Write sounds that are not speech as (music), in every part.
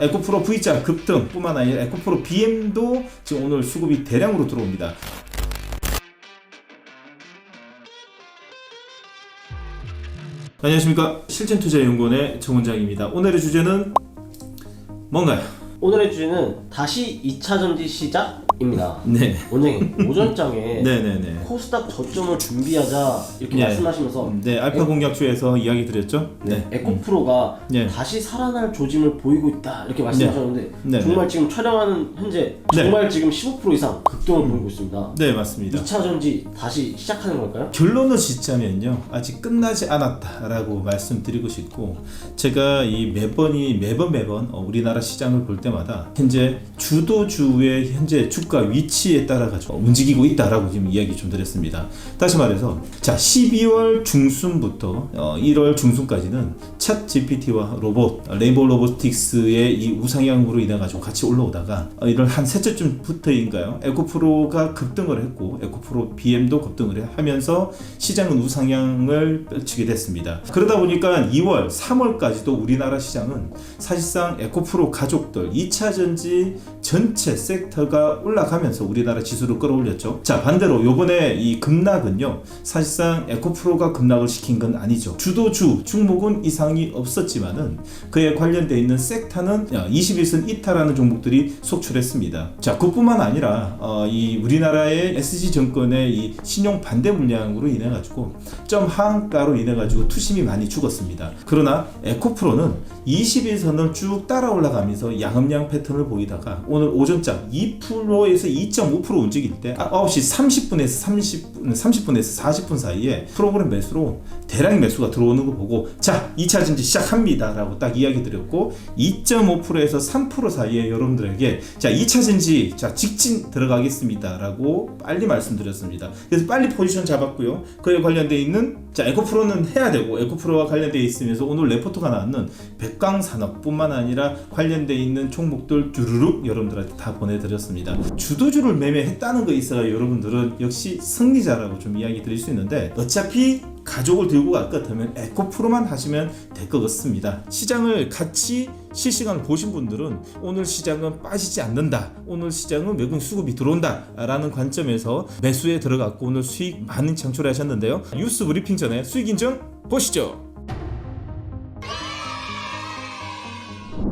에코프로 V자 급등 뿐만 아니라 에코프로 BM도 지금 오늘 수급이 대량으로 들어옵니다. 안녕하십니까 실전투자연구원의 정원장입니다. 오늘의 주제는 뭔가요? 오늘의 주제는 다시 2차 전지 시작 입니다. 네, 원장님 오전장에 (laughs) 네, 네, 네. 코스닥 저점을 준비하자 이렇게 네. 말씀하시면서 네, 알파 공략주에서 이야기 드렸죠. 네, 에코프로가 네. 다시 살아날 조짐을 보이고 있다 이렇게 말씀하셨는데 네. 정말 지금 촬영하는 현재 네. 정말 지금 15% 이상 급등을 보이고 있습니다. 네, 맞습니다. 2차 전지 다시 시작하는 걸까요? 결론을 짓자면요 아직 끝나지 않았다라고 말씀드리고 싶고 제가 이 매번이 매번 매번 어, 우리나라 시장을 볼 때마다 현재 주도주의 현재 주가 위치에 따라 가지고 움직이고 있다라고 지금 이야기 좀 드렸습니다 다시 말해서 자 12월 중순부터 어, 1월 중순까지는 챗 GPT와 로봇 어, 레이보 로보틱스의 이 우상향으로 인해 가지고 같이 올라오다가 어, 이런 한 셋째쯤부터인가요 에코프로가 급등을 했고 에코프로 BM도 급등을 하면서 시장은 우상향을 펼치게 됐습니다. 그러다 보니까 2월, 3월까지도 우리나라 시장은 사실상 에코프로 가족들 2차 전지 전체 섹터가 올라가면서 우리나라 지수를 끌어올렸죠. 자 반대로 요번에 이 급락은요 사실상 에코프로가 급락을 시킨 건 아니죠. 주도주 종목은 이상이 없었지만은 그에 관련돼 있는 섹터는 21선 이탈하는 종목들이 속출했습니다. 자 그뿐만 아니라 어, 이 우리나라의 SG 정권의 이 신용 반대 물량으로 인해 가지고 점 하한가로 인해 가지고 투심이 많이 죽었습니다. 그러나 에코프로는 21선을 쭉 따라 올라가면서 양음양 패턴을 보이다가 오전장 2%에서 2.5% 움직일 때 9시 30분에서 30분 30분에서 40분 사이에 프로그램 매수로 대량의 매수가 들어오는 거 보고 자 2차 전지 시작합니다 라고 딱 이야기 드렸고 2.5%에서 3% 사이에 여러분들에게 자 2차 전지 자 직진 들어가겠습니다 라고 빨리 말씀드렸습니다. 그래서 빨리 포지션 잡았고요. 그에 관련돼 있는 자 에코프로는 해야 되고 에코프로와 관련돼 있으면서 오늘 레포트가 나왔는 백광산업뿐만 아니라 관련돼 있는 종목들 주르륵 여러분 들한테 다 보내드렸습니다. 주도주를 매매했다는 거 있어야 여러분들은 역시 승리자라고 좀 이야기 드릴 수 있는데 어차피 가족을 들고 갈 것 같으면 에코프로만 하시면 될 것 같습니다. 시장을 같이 실시간을 보신 분들은 오늘 시장은 빠지지 않는다. 오늘 시장은 외국 수급이 들어온다. 라는 관점에서 매수에 들어갔고 오늘 수익 많은 창출하셨는데요. 뉴스 브리핑 전에 수익 인증 보시죠.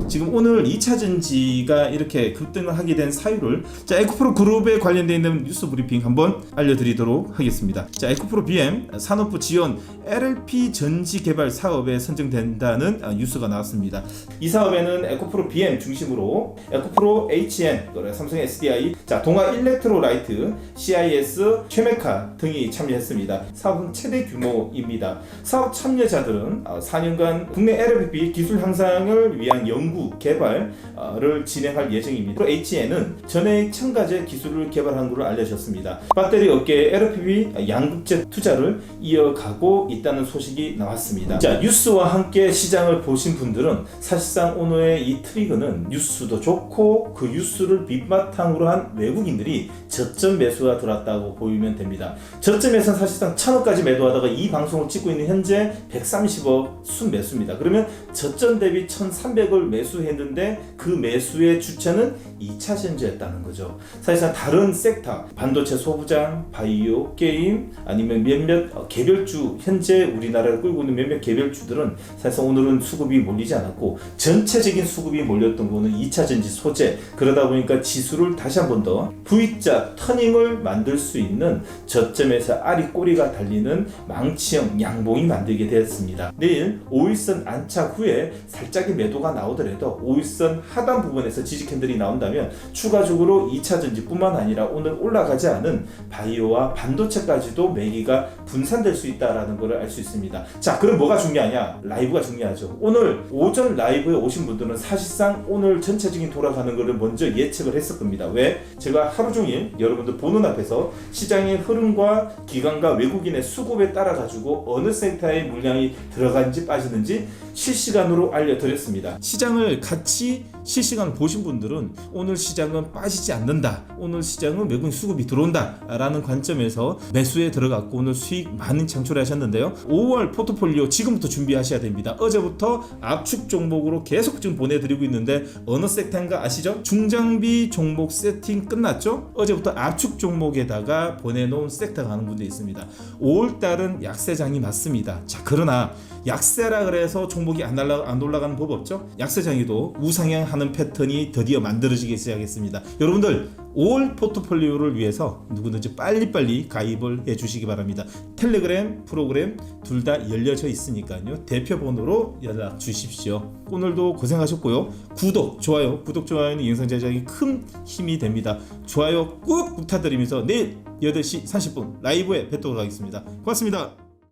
지금 오늘 2차 전지가 이렇게 급등을 하게 된 사유를 자 에코프로 그룹에 관련되어 있는 뉴스 브리핑 한번 알려드리도록 하겠습니다. 자 에코프로 BM 산업부 지원 LLP 전지 개발 사업에 선정된다는 아, 뉴스가 나왔습니다. 이 사업에는 에코프로 BM 중심으로 에코프로 HN, 삼성 SDI, 자 동아 일렉트로라이트, CIS, 최메카 등이 참여했습니다. 사업은 최대 규모입니다. 사업 참여자들은 4년간 국내 LLP 기술 향상을 위한 연구 개발을 진행할 예정입니다. HN은 전액 첨가제 기술을 개발한 것으로 알려졌습니다. 배터리 업계 LLP 양극재 투자를 이어가고 있다는 소식이 나왔습니다. 자 뉴스와 함께 시장을 보신 분들은 사실상 오늘의 이 트리거는 뉴스도 좋고 그 뉴스를 밑바탕으로 한 외국인들이 저점 매수가 들어왔다고 보이면 됩니다. 저점에서 사실상 천억까지 매도하다가 이 방송을 찍고 있는 현재 130억 순매수입니다. 그러면 저점 대비 1,300을 매수 했는데 그 매수의 주체는 2차 전지였다는 거죠. 사실상 다른 섹터, 반도체 소부장, 바이오, 게임 아니면 몇몇 어, 개별주 현재 우리나라를 끌고 있는 몇몇 개별주들은 사실상 오늘은 수급이 몰리지 않았고 전체적인 수급이 몰렸던 거는 2차 전지 소재 그러다 보니까 지수를 다시 한 번 더 V자 터닝을 만들 수 있는 저점에서 알이 꼬리가 달리는 망치형 양봉이 만들게 되었습니다. 내일 5일선 안착 후에 살짝의 매도가 나오더라도 5일선 하단 부분에서 지지 캔들이 나온다면 추가적으로 2차 전지뿐만 아니라 오늘 올라가지 않은 바이오와 반도체까지도 매기가 분산될 수 있다라는 것을 알 수 있습니다. 자, 그럼 뭐가 중요하냐? 라이브가 중요하죠. 오늘 오전 라이브에 오신 분들은 사실상 오늘 전체적인 돌아가는 것을 먼저 예측을 했을 겁니다. 왜? 제가 하루 종일 여러분들 보는 앞에서 시장의 흐름과 기관과 외국인의 수급에 따라 가지고 어느 섹터에 물량이 들어가는지 빠지는지 실시간으로 알려드렸습니다. 시장을 같이 실시간 보신 분들은 오늘 시장은 빠지지 않는다. 오늘 시장은 외국인 수급이 들어온다. 라는 관점에서 매수에 들어갔고 오늘 수익 많이 창출하셨는데요. 5월 포트폴리오 지금부터 준비하셔야 됩니다. 어제부터 압축 종목으로 계속 지금 보내드리고 있는데 어느 섹터인가 아시죠? 중장비 종목 세팅 끝났죠? 어제부터 압축 종목에다가 보내놓은 섹터가 하는 분도 있습니다. 5월달은 약세장이 맞습니다. 자 그러나 약세라 그래서 종 목이 안, 날라, 안 올라가는 법 없죠? 약세장에도 우상향하는 패턴이 드디어 만들어지기 시작했습니다. 여러분들 5월 포트폴리오를 위해서 누구든지 빨리빨리 가입을 해주시기 바랍니다. 텔레그램 프로그램 둘 다 열려져 있으니까요. 대표 번호로 연락 주십시오. 오늘도 고생하셨고요. 구독, 좋아요, 구독, 좋아요는 이 영상 제작에 큰 힘이 됩니다. 좋아요 꾹 부탁드리면서 내일 8시 30분 라이브에 뵙도록 하겠습니다. 고맙습니다.